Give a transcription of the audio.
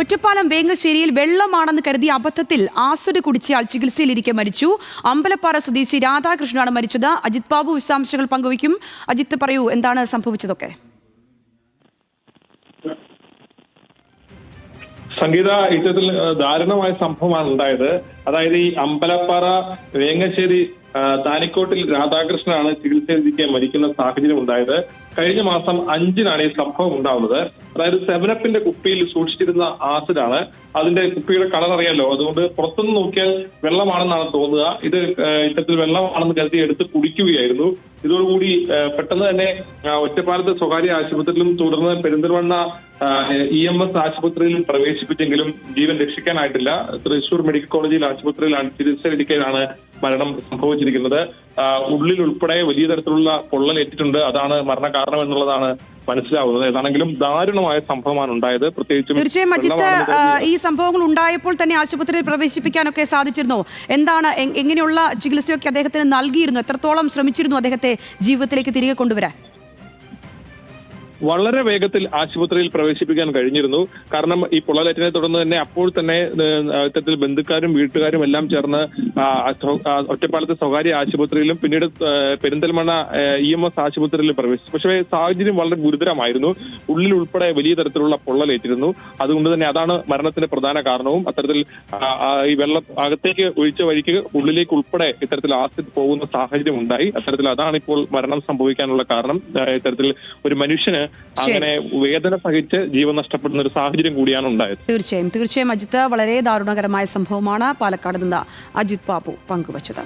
ഒറ്റപ്പാലം വേങ്ങശ്ശേരിയിൽ വെള്ളമാണെന്ന് കരുതി അബദ്ധത്തിൽ ആസുര കുടിച്ചയാൾ ചികിത്സയിലിരിക്കെ മരിച്ചു. അമ്പലപ്പാറ സ്വദേശി രാധാകൃഷ്ണനാണ് മരിച്ചത്. അജിത് ബാബു വിശദാംശങ്ങൾ പങ്കുവയ്ക്കും. അജിത്ത് പറയൂ എന്താണ് സംഭവിച്ചതൊക്കെ? സംഗീത ഇത്തരത്തിൽ ദാരുണമായ സംഭവമാണ് ഉണ്ടായത്. അതായത് ഈ അമ്പലപ്പാറ വേങ്ങശ്ശേരി താനിക്കോട്ടിൽ രാധാകൃഷ്ണനാണ് ചികിത്സയിലിരിക്കെ മരിക്കുന്ന സാഹചര്യം ഉണ്ടായത്. കഴിഞ്ഞ മാസം അഞ്ചിനാണ് ഈ സംഭവം ഉണ്ടാവുന്നത്. അതായത് സെവനപ്പിന്റെ കുപ്പിയിൽ സൂക്ഷിച്ചിരുന്ന ആസിഡാണ്. അതിന്റെ കുപ്പിയുടെ കളർ അറിയാലോ? അതുകൊണ്ട് പുറത്തുനിന്ന് നോക്കിയാൽ വെള്ളമാണെന്നാണ് തോന്നുക. ഇത് ഇത്തരത്തിൽ വെള്ളമാണെന്ന് കരുതി എടുത്ത് കുടിക്കുകയായിരുന്നു. ഇതോടുകൂടി പെട്ടെന്ന് തന്നെ ഒറ്റപ്പാലത്തെ സ്വകാര്യ ആശുപത്രിയിലും തുടർന്ന് പെരിന്തൽമണ്ണ ഇ എം എസ് ആശുപത്രിയിലും പ്രവേശിപ്പിച്ചെങ്കിലും ജീവൻ രക്ഷിക്കാനായിട്ടില്ല. തൃശൂർ മെഡിക്കൽ കോളേജിൽ ആശുപത്രിയിലാണ് ചികിത്സയിലിരിക്കാനാണ് മരണം സംഭവിച്ചിരിക്കുന്നത്. ഉള്ളിൽ ഉൾപ്പെടെ വലിയ തരത്തിലുള്ള പൊള്ളലേറ്റിട്ടുണ്ട് അതാണ് മരണ കാരണം എന്നുള്ളതാണ് മനസ്സിലാവുന്നത്. ഏതാണെങ്കിലും ദാരുണമായ സംഭവമാണ് ഉണ്ടായത്. പ്രത്യേകിച്ചും തീർച്ചയായും കരുതി- ഈ സംഭവങ്ങൾ ഉണ്ടായപ്പോൾ തന്നെ ആശുപത്രിയിൽ പ്രവേശിപ്പിക്കാനൊക്കെ സാധിച്ചിരുന്നോ. എന്താണ് എങ്ങനെയുള്ള ചികിത്സയൊക്കെ അദ്ദേഹത്തിന് നൽകിയിരുന്നു? എത്രത്തോളം ശ്രമിച്ചിരുന്നു അദ്ദേഹത്തെ ജീവിതത്തിലേക്ക് തിരികെ കൊണ്ടുവരാൻ? വളരെ വേഗത്തിൽ ആശുപത്രിയിൽ പ്രവേശിപ്പിക്കാൻ കഴിഞ്ഞിരുന്നു. കാരണം ഈ പൊള്ളലേറ്റിനെ തുടർന്ന് തന്നെ അപ്പോൾ തന്നെ ഇത്തരത്തിൽ ബന്ധുക്കാരും വീട്ടുകാരും എല്ലാം ചേർന്ന് ഒറ്റപ്പാലത്തെ സ്വകാര്യ ആശുപത്രിയിലും പിന്നീട് പെരിന്തൽമണ്ണ ഇ എം എസ് ആശുപത്രിയിലും പ്രവേശിച്ചു. പക്ഷേ സാഹചര്യം വളരെ ഗുരുതരമായിരുന്നു. ഉള്ളിൽ ഉൾപ്പെടെ വലിയ തരത്തിലുള്ള പൊള്ളലേറ്റിരുന്നു. അതുകൊണ്ട് തന്നെ അതാണ് മരണത്തിന്റെ പ്രധാന കാരണവും. അത്തരത്തിൽ ഈ വെള്ളം അകത്തേക്ക് ഒഴിച്ച വഴിക്ക് ഉള്ളിലേക്ക് ഉൾപ്പെടെ ഇത്തരത്തിൽ ആസിഡ് പോകുന്ന സാഹചര്യം ഉണ്ടായി. അത്തരത്തിൽ അതാണ് ഇപ്പോൾ മരണം സംഭവിക്കാനുള്ള കാരണം. ഇത്തരത്തിൽ ഒരു മനുഷ്യന് അങ്ങനെ വേദന സഹിച്ച് ജീവൻ നഷ്ടപ്പെടുന്ന ഒരു സാഹചര്യം കൂടിയാണ് ഉണ്ടായത്. തീർച്ചയായും തീർച്ചയായും. അജിത്ത് വളരെ ദാരുണകരമായ സംഭവമാണ് പാലക്കാട് നിന്ന് അജിത് ബാബു പങ്കുവച്ചത്.